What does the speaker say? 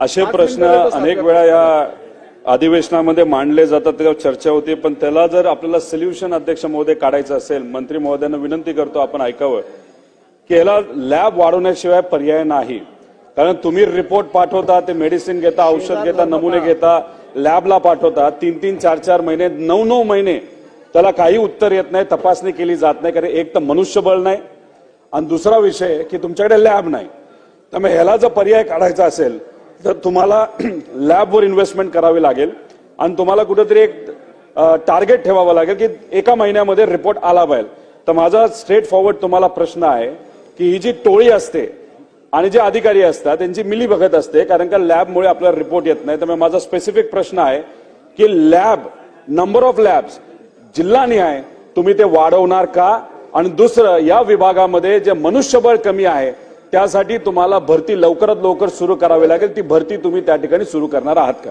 असे प्रश्न अनेक वेळा या अधिवेशनामध्ये मांडले जातात त्याच्यावर चर्चा होते पण त्याला जर आपल्याला सोल्युशन अध्यक्ष महोदय काढायचं असेल मंत्री महोदयांना विनंती करतो आपण ऐकावं की याला लॅब वाढवण्याशिवाय पर्याय नाही. कारण तुम्ही रिपोर्ट पाठवता ते मेडिसिन घेता औषध घेता नमुने घेता लॅबला पाठवता तीन तीन चार चार महिने नऊ नऊ महिने त्याला काही उत्तर येत नाही तपासणी केली जात नाही कारण एक तर मनुष्यबळ नाही. आणि दुसरा विषय की तुमच्याकडे लॅब नाही. त्यामुळे ह्याला जर पर्याय काढायचा असेल तर तुम्हाला लॅबवर इन्व्हेस्टमेंट करावी लागेल आणि तुम्हाला कुठेतरी एक टार्गेट ठेवावं लागेल की एका महिन्यामध्ये रिपोर्ट आला पाहिजे. तर माझा स्ट्रेट फॉरवर्ड तुम्हाला प्रश्न आहे की ही जी टोळी असते आणि जे अधिकारी असतात त्यांची मिली बघत असते कारण का लॅबमुळे आपल्याला रिपोर्ट येत नाही. त्यामुळे माझा स्पेसिफिक प्रश्न आहे की लॅब नंबर ऑफ लॅब्स जिल्हानिहाय तुम्ही ते वाढवणार का? आणि दुसरं या विभागामध्ये जे मनुष्यबळ कमी आहे त्यासाठी तुम्हाला भरती लवकरात लवकर सुरू करावी लागेल. ती भरती तुम्ही त्या ठिकाणी सुरू करणार आहात का?